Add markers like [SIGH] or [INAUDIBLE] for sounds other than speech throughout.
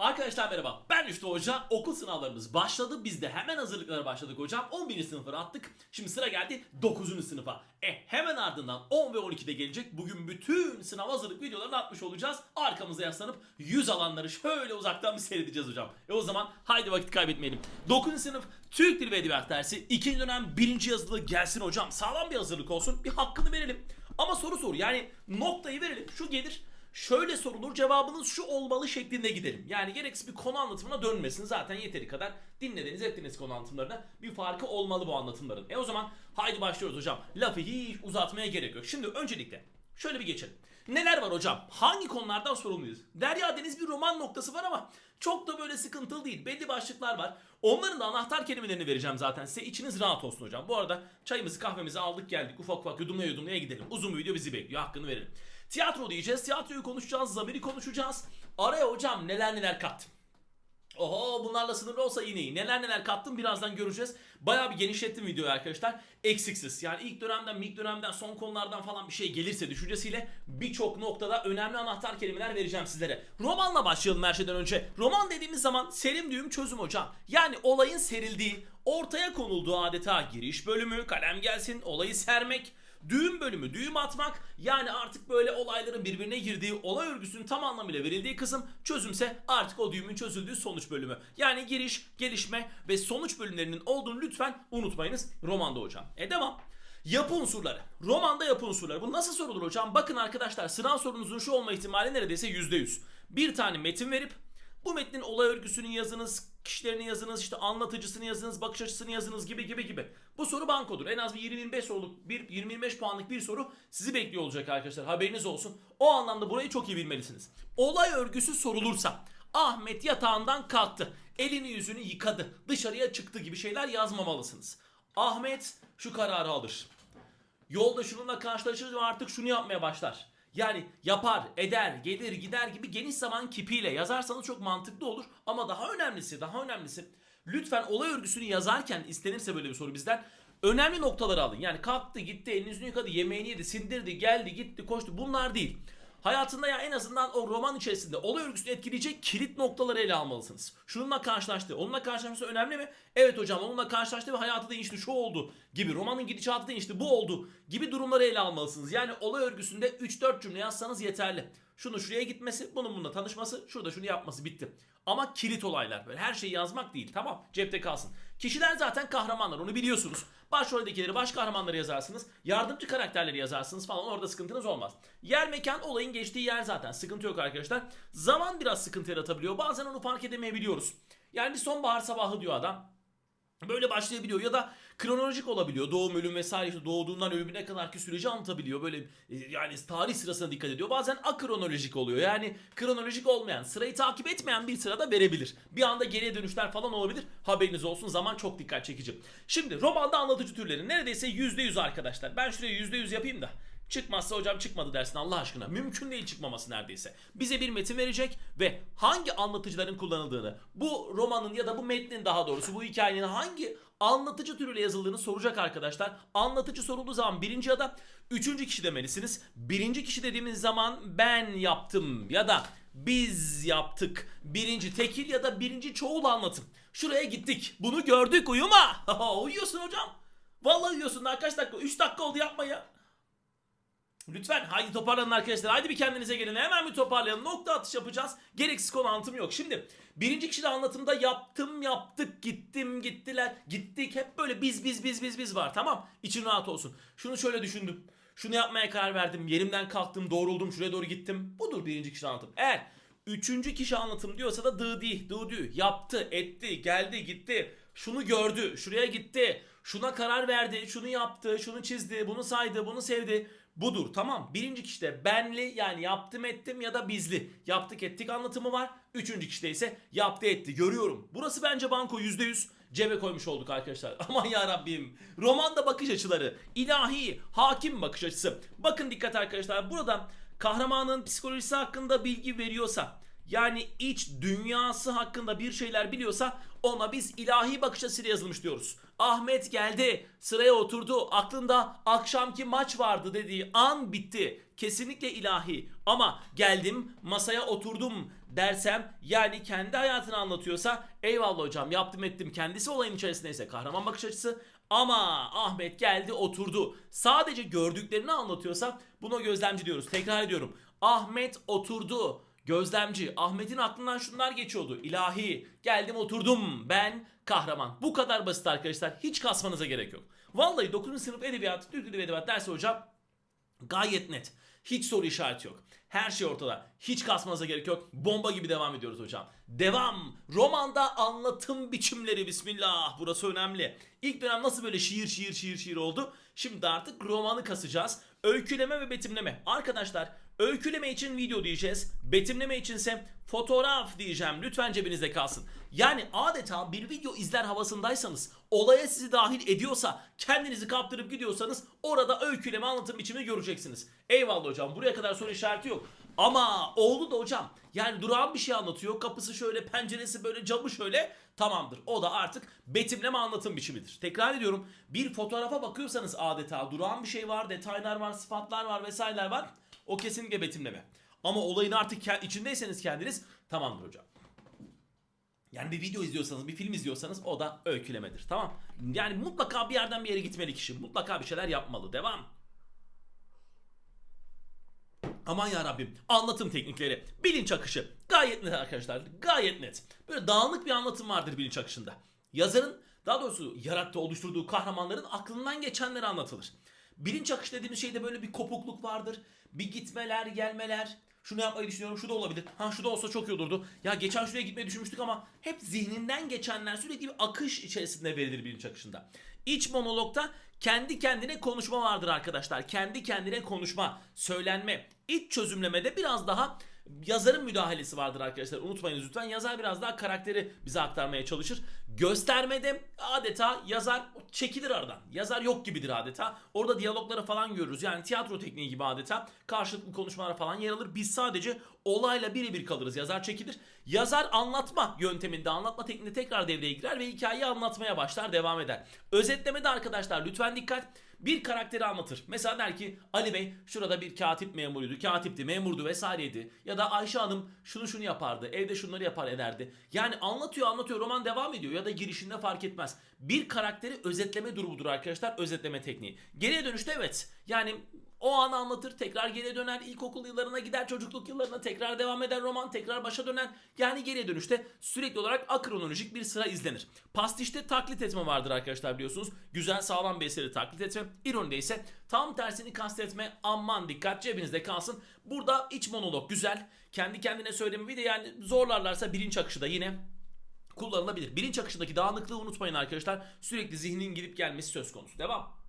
Arkadaşlar merhaba. Ben Rüştü Hoca. Okul sınavlarımız başladı. Biz de hemen hazırlıklara başladık hocam. 11. sınıfı attık. Şimdi sıra geldi 9. sınıfa. E hemen ardından 10 ve 12'de gelecek. Bugün bütün sınav hazırlık videolarını atmış olacağız. Arkamıza yaslanıp 100 alanları şöyle uzaktan bir seyredeceğiz hocam. E o zaman haydi vakit kaybetmeyelim. 9. sınıf Türk Dili ve Edebiyat dersi 2. dönem 1. yazılı gelsin hocam. Sağlam bir hazırlık olsun. Bir hakkını verelim. Ama soru sor. Yani noktayı verelim. Şu gelir şöyle sorulur cevabınız şu olmalı şeklinde gidelim. Yani gereksiz bir konu anlatımına dönmesin. Zaten yeteri kadar dinlediniz ettiniz konu anlatımlarına. Bir farkı olmalı bu anlatımların. E o zaman haydi başlıyoruz hocam. Lafı hiç uzatmaya gerek yok. Şimdi öncelikle şöyle bir geçelim. Neler var hocam? Hangi konulardan sorumluyuz? Derya Deniz bir roman noktası var ama çok da böyle sıkıntılı değil. Belli başlıklar var. Onların da anahtar kelimelerini vereceğim zaten size. İçiniz rahat olsun hocam. Bu arada çayımızı kahvemizi aldık geldik. Ufak ufak yudumlaya yudumlaya gidelim. Uzun bir video bizi bekliyor. Hakkını verelim. Tiyatro diyeceğiz. Tiyatroyu konuşacağız. Zamiri konuşacağız. Araya hocam neler neler kattım. Oho bunlarla sınırlı olsa yine iyi. Neler neler kattım birazdan göreceğiz. Bayağı bir genişlettim videoyu arkadaşlar. Eksiksiz. Yani ilk dönemden, ilk dönemden, son konulardan falan bir şey gelirse düşüncesiyle birçok noktada önemli anahtar kelimeler vereceğim sizlere. Romanla başlayalım her şeyden önce. Roman dediğimiz zaman serim düğüm çözüm hocam. Yani olayın serildiği, ortaya konulduğu adeta giriş bölümü, kalem gelsin, olayı sermek, Düğüm bölümü, düğüm atmak yani artık böyle olayların birbirine girdiği, olay örgüsünün tam anlamıyla verildiği kısım çözümse artık o düğümün çözüldüğü sonuç bölümü. Yani giriş, gelişme ve sonuç bölümlerinin olduğunu lütfen unutmayınız romanda hocam. E devam. Yapı unsurları. Romanda yapı unsurları. Bu nasıl sorulur hocam? Bakın arkadaşlar sınav sorunuzun şu olma ihtimali neredeyse %100. Bir tane metin verip bu metnin olay örgüsünü yazınız, kişilerini yazınız, işte anlatıcısını yazınız, bakış açısını yazınız gibi gibi gibi. Bu soru bankodur. En az bir 20-25 soruluk, bir 20-25 puanlık bir soru sizi bekliyor olacak arkadaşlar. Haberiniz olsun. O anlamda burayı çok iyi bilmelisiniz. Olay örgüsü sorulursa Ahmet yatağından kalktı. Elini yüzünü yıkadı. Dışarıya çıktı gibi şeyler yazmamalısınız. Ahmet şu kararı alır. Yolda şununla karşılaşır ve artık şunu yapmaya başlar. Yani yapar, eder, gelir, gider gibi geniş zaman kipiyle yazarsanız çok mantıklı olur. Ama daha önemlisi, daha önemlisi lütfen olay örgüsünü yazarken istenirse böyle bir soru bizden önemli noktaları alın. Yani kalktı, gitti, elini yüzünü yıkadı, yemeğini yedi, sindirdi, geldi, gitti, koştu. Bunlar değil. Hayatında ya en azından o roman içerisinde olay örgüsünü etkileyecek kilit noktaları ele almalısınız. Şununla karşılaştı. Onunla karşılaşması önemli mi? Evet hocam onunla karşılaştı ve hayatı değişti. Şu oldu gibi. Romanın gidişatı değişti. Bu oldu gibi durumları ele almalısınız. Yani olay örgüsünde 3-4 cümle yazsanız yeterli. Şunu şuraya gitmesi, bunun bununla tanışması, şurada şunu yapması bitti. Ama kilit olaylar böyle her şeyi yazmak değil. Tamam cepte kalsın. Kişiler zaten kahramanlar onu biliyorsunuz. Başroldekileri baş kahramanları yazarsınız. Yardımcı karakterleri yazarsınız falan orada sıkıntınız olmaz. Yer mekan olayın geçtiği yer zaten. Sıkıntı yok arkadaşlar. Zaman biraz sıkıntı yaratabiliyor. Bazen onu fark edemeyebiliyoruz. Yani bir sonbahar sabahı diyor adam. Böyle başlayabiliyor ya da kronolojik olabiliyor. Doğum, ölüm vesaire işte doğduğundan ölümüne kadarki süreci anlatabiliyor. Böyle e, yani tarih sırasına dikkat ediyor. Bazen akronolojik oluyor. Yani kronolojik olmayan, sırayı takip etmeyen bir sırada verebilir. Bir anda geriye dönüşler falan olabilir. Haberiniz olsun. Zaman çok dikkat çekici. Şimdi romanda anlatıcı türleri neredeyse %100 arkadaşlar. Ben şuraya %100 yapayım da. Çıkmazsa hocam çıkmadı dersin Allah aşkına. Mümkün değil çıkmaması neredeyse. Bize bir metin verecek ve hangi anlatıcıların kullanıldığını, bu romanın ya da bu metnin daha doğrusu bu hikayenin hangi anlatıcı türüyle yazıldığını soracak arkadaşlar. Anlatıcı sorulduğu zaman birinci ya da üçüncü kişi demelisiniz. Birinci kişi dediğimiz zaman ben yaptım ya da biz yaptık. Birinci tekil ya da birinci çoğul anlatım. Şuraya gittik. Bunu gördük uyuma. [LAUGHS] Uyuyorsun hocam. Vallahi uyuyorsun daha kaç dakika? 3 dakika oldu yapma ya. Lütfen haydi toparlanın arkadaşlar. Haydi bir kendinize gelin. Hemen bir toparlayalım. Nokta atış yapacağız. Gereksiz konu anlatım yok. Şimdi birinci kişide anlatımda yaptım yaptık gittim gittiler gittik. Hep böyle biz biz biz biz biz var. Tamam. İçin rahat olsun. Şunu şöyle düşündüm. Şunu yapmaya karar verdim. Yerimden kalktım doğruldum şuraya doğru gittim. Budur birinci kişi anlatım. Eğer üçüncü kişi anlatım diyorsa da dı di dı dü yaptı etti geldi gitti. Şunu gördü şuraya gitti. Şuna karar verdi şunu yaptı şunu çizdi bunu saydı bunu sevdi. Budur tamam. Birinci kişide benli yani yaptım ettim ya da bizli. Yaptık ettik anlatımı var. Üçüncü kişide ise yaptı etti görüyorum. Burası bence banko %100 cebe koymuş olduk arkadaşlar. [LAUGHS] Aman ya Rabbim. Romanda bakış açıları. ilahi, hakim bakış açısı. Bakın dikkat arkadaşlar. Burada kahramanın psikolojisi hakkında bilgi veriyorsa yani iç dünyası hakkında bir şeyler biliyorsa ona biz ilahi bakış açısıyla yazılmış diyoruz. Ahmet geldi, sıraya oturdu, aklında akşamki maç vardı dediği an bitti. Kesinlikle ilahi. Ama geldim, masaya oturdum, dersem yani kendi hayatını anlatıyorsa eyvallah hocam yaptım ettim kendisi olayın içerisindeyse kahraman bakış açısı ama Ahmet geldi oturdu. Sadece gördüklerini anlatıyorsa buna gözlemci diyoruz. Tekrar ediyorum. Ahmet oturdu. Gözlemci. Ahmet'in aklından şunlar geçiyordu. İlahi. Geldim oturdum. Ben kahraman. Bu kadar basit arkadaşlar. Hiç kasmanıza gerek yok. Vallahi 9. sınıf edebiyat, Türk Dili ve Edebiyat dersi hocam gayet net. Hiç soru işareti yok. Her şey ortada. Hiç kasmanıza gerek yok. Bomba gibi devam ediyoruz hocam. Devam. Romanda anlatım biçimleri bismillah. Burası önemli. İlk dönem nasıl böyle şiir şiir şiir şiir oldu? Şimdi artık romanı kasacağız. Öyküleme ve betimleme. Arkadaşlar öyküleme için video diyeceğiz. Betimleme içinse fotoğraf diyeceğim. Lütfen cebinizde kalsın. Yani adeta bir video izler havasındaysanız, olaya sizi dahil ediyorsa, kendinizi kaptırıp gidiyorsanız orada öyküleme anlatım biçimini göreceksiniz. Eyvallah hocam buraya kadar soru işareti yok. Ama oldu da hocam. Yani durağan bir şey anlatıyor. Kapısı şöyle, penceresi böyle, camı şöyle. Tamamdır. O da artık betimleme anlatım biçimidir. Tekrar ediyorum. Bir fotoğrafa bakıyorsanız adeta durağan bir şey var, detaylar var, sıfatlar var vesaireler var. O kesinlikle betimleme. Ama olayın artık içindeyseniz kendiniz tamamdır hocam. Yani bir video izliyorsanız, bir film izliyorsanız o da öykülemedir. Tamam. Yani mutlaka bir yerden bir yere gitmeli kişi. Mutlaka bir şeyler yapmalı. Devam. Aman ya Rabbim. Anlatım teknikleri, bilinç akışı. Gayet net arkadaşlar. Gayet net. Böyle dağınık bir anlatım vardır bilinç akışında. Yazarın daha doğrusu yarattığı, oluşturduğu kahramanların aklından geçenleri anlatılır. Bilinç akışı dediğimiz şeyde böyle bir kopukluk vardır. Bir gitmeler, gelmeler. Şunu yapmayı düşünüyorum, şu da olabilir. Ha şu da olsa çok iyi olurdu. Ya geçen şuraya gitmeyi düşünmüştük ama hep zihninden geçenler sürekli bir akış içerisinde verilir bilinç akışında. İç monologta kendi kendine konuşma vardır arkadaşlar. Kendi kendine konuşma, söylenme. İç çözümlemede biraz daha yazarın müdahalesi vardır arkadaşlar. Unutmayınız lütfen. Yazar biraz daha karakteri bize aktarmaya çalışır. Göstermede adeta yazar çekilir aradan. Yazar yok gibidir adeta. Orada diyalogları falan görürüz. Yani tiyatro tekniği gibi adeta. Karşılıklı konuşmalar falan yer alır. Biz sadece olayla birebir kalırız. Yazar çekilir. Yazar anlatma yönteminde, anlatma tekniğinde tekrar devreye girer ve hikayeyi anlatmaya başlar, devam eder. Özetlemede arkadaşlar lütfen dikkat. Bir karakteri anlatır. Mesela der ki Ali Bey şurada bir katip memuruydu. Katipti, memurdu vesaireydi. Ya da Ayşe Hanım şunu şunu yapardı. Evde şunları yapar ederdi. Yani anlatıyor anlatıyor roman devam ediyor. Ya da girişinde fark etmez. Bir karakteri özetleme durumudur arkadaşlar. Özetleme tekniği. Geriye dönüşte evet. Yani o anı anlatır, tekrar geriye döner, ilkokul yıllarına gider, çocukluk yıllarına tekrar devam eder roman, tekrar başa döner. Yani geriye dönüşte sürekli olarak akronolojik bir sıra izlenir. Pastişte taklit etme vardır arkadaşlar biliyorsunuz. Güzel sağlam bir eseri taklit etme. İronide ise tam tersini kastetme. Aman dikkat cebinizde kalsın. Burada iç monolog güzel. Kendi kendine söyleme bir de yani zorlarlarsa bilinç akışı da yine kullanılabilir. Bilinç akışındaki dağınıklığı unutmayın arkadaşlar. Sürekli zihnin gidip gelmesi söz konusu. Devam.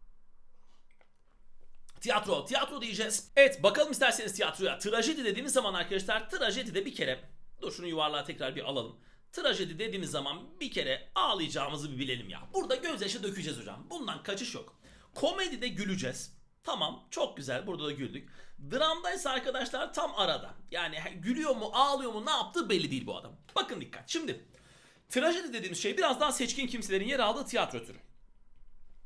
Tiyatro, tiyatro diyeceğiz. Evet bakalım isterseniz tiyatroya. Trajedi dediğimiz zaman arkadaşlar trajedide bir kere dur şunu yuvarlığa tekrar bir alalım. Trajedi dediğimiz zaman bir kere ağlayacağımızı bir bilelim ya. Burada gözyaşı dökeceğiz hocam. Bundan kaçış yok. Komedide güleceğiz. Tamam çok güzel burada da güldük. Dramdaysa arkadaşlar tam arada. Yani gülüyor mu ağlıyor mu ne yaptığı belli değil bu adam. Bakın dikkat. Şimdi trajedi dediğimiz şey biraz daha seçkin kimselerin yer aldığı tiyatro türü.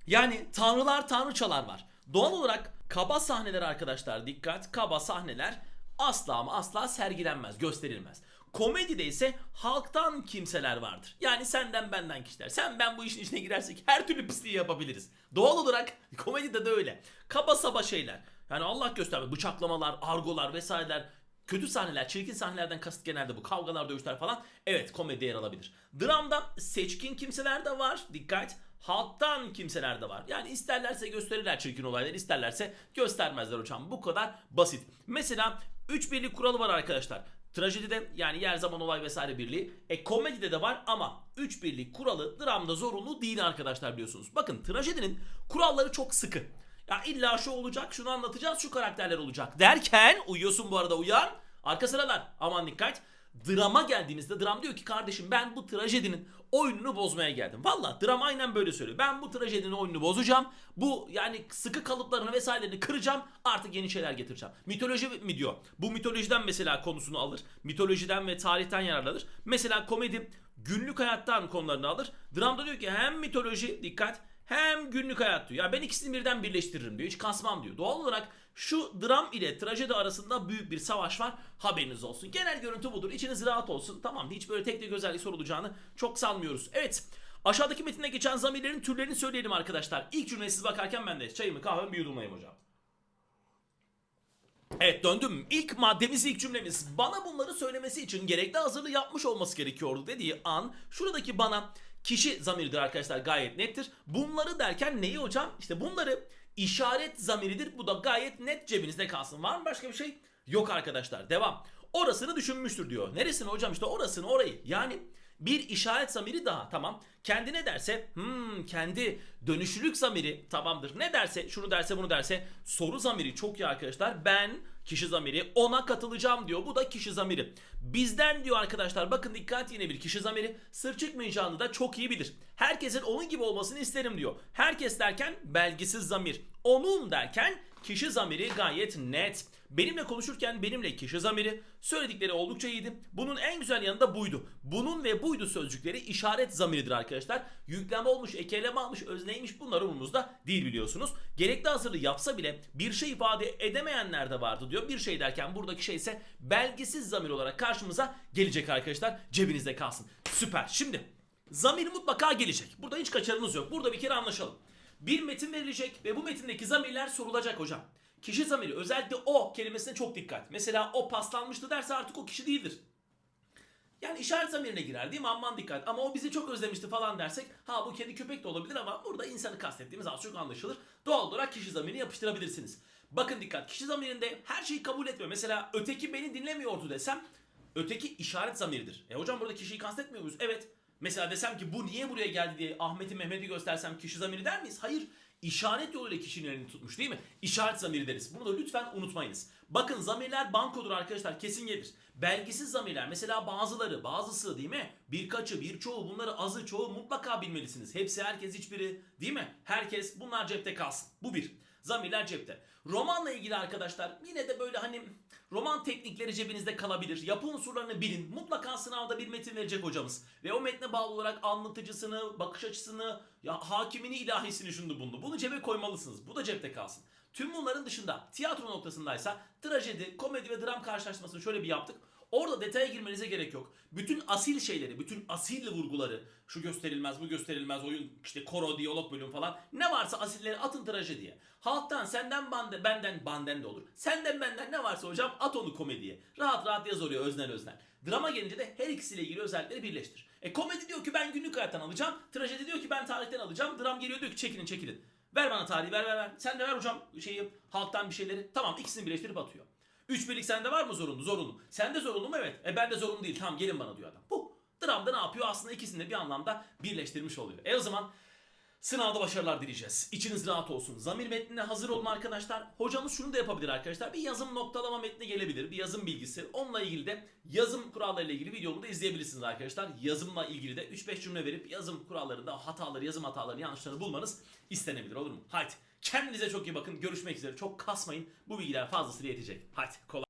Yani tanrılar tanrıçalar var. Doğal olarak kaba sahneler arkadaşlar dikkat kaba sahneler asla ama asla sergilenmez gösterilmez. Komedide ise halktan kimseler vardır. Yani senden benden kişiler. Sen ben bu işin içine girersek her türlü pisliği yapabiliriz. Doğal olarak [LAUGHS] komedide de öyle. Kaba saba şeyler. Yani Allah gösterme bıçaklamalar, argolar vesaireler Kötü sahneler, çirkin sahnelerden kasıt genelde bu. Kavgalar, dövüşler falan. Evet komedi yer alabilir. Dramda seçkin kimseler de var. Dikkat. Halktan kimseler de var. Yani isterlerse gösterirler çirkin olayları, isterlerse göstermezler hocam. Bu kadar basit. Mesela 3 birlik kuralı var arkadaşlar. Trajedide yani yer zaman olay vesaire birliği. E komedide de var ama 3 birlik kuralı dramda zorunlu değil arkadaşlar biliyorsunuz. Bakın trajedinin kuralları çok sıkı. Ya illa şu olacak, şunu anlatacağız, şu karakterler olacak derken uyuyorsun bu arada uyan. Arka sıralar aman dikkat. Drama geldiğimizde dram diyor ki kardeşim ben bu trajedinin oyununu bozmaya geldim. Valla dram aynen böyle söylüyor. Ben bu trajedinin oyununu bozacağım. Bu yani sıkı kalıplarını vesairelerini kıracağım. Artık yeni şeyler getireceğim. Mitoloji mi diyor. Bu mitolojiden mesela konusunu alır. Mitolojiden ve tarihten yararlanır. Mesela komedi günlük hayattan konularını alır. Dramda diyor ki hem mitoloji dikkat hem günlük hayat diyor. Ya ben ikisini birden birleştiririm diyor. Hiç kasmam diyor. Doğal olarak Şu dram ile trajedi arasında büyük bir savaş var. Haberiniz olsun. Genel görüntü budur. İçiniz rahat olsun. Tamam hiç böyle tek tek özellik sorulacağını çok sanmıyoruz. Evet. Aşağıdaki metinde geçen zamirlerin türlerini söyleyelim arkadaşlar. İlk cümleye siz bakarken ben de çayımı kahvemi bir yudumlayayım hocam. Evet döndüm. İlk maddemiz ilk cümlemiz. Bana bunları söylemesi için gerekli hazırlığı yapmış olması gerekiyordu dediği an şuradaki bana kişi zamiridir arkadaşlar gayet nettir. Bunları derken neyi hocam? İşte bunları işaret zamiridir. Bu da gayet net cebinizde kalsın. Var mı başka bir şey? Yok arkadaşlar. Devam. Orasını düşünmüştür diyor. Neresini hocam? İşte orasını orayı. Yani bir işaret zamiri daha tamam. Kendi ne derse hmm, kendi dönüşlülük zamiri tamamdır. Ne derse şunu derse bunu derse soru zamiri çok iyi arkadaşlar. Ben kişi zamiri ona katılacağım diyor. Bu da kişi zamiri. Bizden diyor arkadaşlar bakın dikkat yine bir kişi zamiri sır çıkmayacağını da çok iyi bilir. Herkesin onun gibi olmasını isterim diyor. Herkes derken belgisiz zamir. Onun derken kişi zamiri gayet net. Benimle konuşurken benimle kişi zamiri söyledikleri oldukça iyiydi. Bunun en güzel yanı da buydu. Bunun ve buydu sözcükleri işaret zamiridir arkadaşlar. Yükleme olmuş, ekeleme almış, özneymiş bunlar umurumuzda değil biliyorsunuz. Gerekli hazırlığı yapsa bile bir şey ifade edemeyenler de vardı diyor. Bir şey derken buradaki şey ise belgisiz zamir olarak karşımıza gelecek arkadaşlar. Cebinizde kalsın. Süper. Şimdi zamir mutlaka gelecek. Burada hiç kaçarınız yok. Burada bir kere anlaşalım. Bir metin verilecek ve bu metindeki zamirler sorulacak hocam. Kişi zamiri özellikle o kelimesine çok dikkat. Mesela o paslanmıştı derse artık o kişi değildir. Yani işaret zamirine girer değil mi? Aman dikkat. Ama o bizi çok özlemişti falan dersek ha bu kedi köpek de olabilir ama burada insanı kastettiğimiz az çok anlaşılır. Doğal olarak kişi zamirini yapıştırabilirsiniz. Bakın dikkat. Kişi zamirinde her şeyi kabul etmiyor. Mesela öteki beni dinlemiyordu desem öteki işaret zamiridir. E hocam burada kişiyi kastetmiyor muyuz? Evet. Mesela desem ki bu niye buraya geldi diye Ahmet'i Mehmet'i göstersem kişi zamiri der miyiz? Hayır. İşaret yoluyla kişinin elini tutmuş değil mi? İşaret zamiri deriz. Bunu da lütfen unutmayınız. Bakın zamirler bankodur arkadaşlar kesin gelir. Belgisiz zamirler mesela bazıları, bazısı değil mi? Birkaçı, birçoğu, bunları azı, çoğu mutlaka bilmelisiniz. Hepsi, herkes, hiçbiri değil mi? Herkes bunlar cepte kalsın. Bu bir. Zamirler cepte. Romanla ilgili arkadaşlar yine de böyle hani roman teknikleri cebinizde kalabilir. Yapı unsurlarını bilin. Mutlaka sınavda bir metin verecek hocamız. Ve o metne bağlı olarak anlatıcısını, bakış açısını, ya hakimini, ilahisini şunu bunu. Bunu cebe koymalısınız. Bu da cepte kalsın. Tüm bunların dışında tiyatro noktasındaysa trajedi, komedi ve dram karşılaştırmasını şöyle bir yaptık. Orada detaya girmenize gerek yok. Bütün asil şeyleri, bütün asil vurguları, şu gösterilmez, bu gösterilmez, oyun işte koro, diyalog bölüm falan ne varsa asilleri atın trajediye. Halktan senden bande, benden banden de olur. Senden benden ne varsa hocam at onu komediye. Rahat rahat yaz oraya öznel öznel. Drama gelince de her ikisiyle ilgili özellikleri birleştir. E komedi diyor ki ben günlük hayattan alacağım. Trajedi diyor ki ben tarihten alacağım. Dram geliyor diyor ki çekilin çekilin. Ver bana tarihi ver ver ver. Sen de ver hocam şeyi halktan bir şeyleri. Tamam ikisini birleştirip atıyor. Üç birlik sende var mı zorunlu? Zorunlu. Sende zorunlu mu? Evet. E ben de zorunlu değil. Tamam gelin bana diyor adam. Bu. Dramda ne yapıyor? Aslında ikisini de bir anlamda birleştirmiş oluyor. E o zaman sınavda başarılar dileyeceğiz. İçiniz rahat olsun. Zamir metnine hazır olun arkadaşlar. Hocamız şunu da yapabilir arkadaşlar. Bir yazım noktalama metni gelebilir. Bir yazım bilgisi. Onunla ilgili de yazım kurallarıyla ilgili videomu da izleyebilirsiniz arkadaşlar. Yazımla ilgili de 3-5 cümle verip yazım kurallarında hataları, yazım hatalarını, yanlışlarını bulmanız istenebilir olur mu? Haydi. Kendinize çok iyi bakın. Görüşmek üzere. Çok kasmayın. Bu bilgiler fazlasıyla yetecek. Haydi kolay.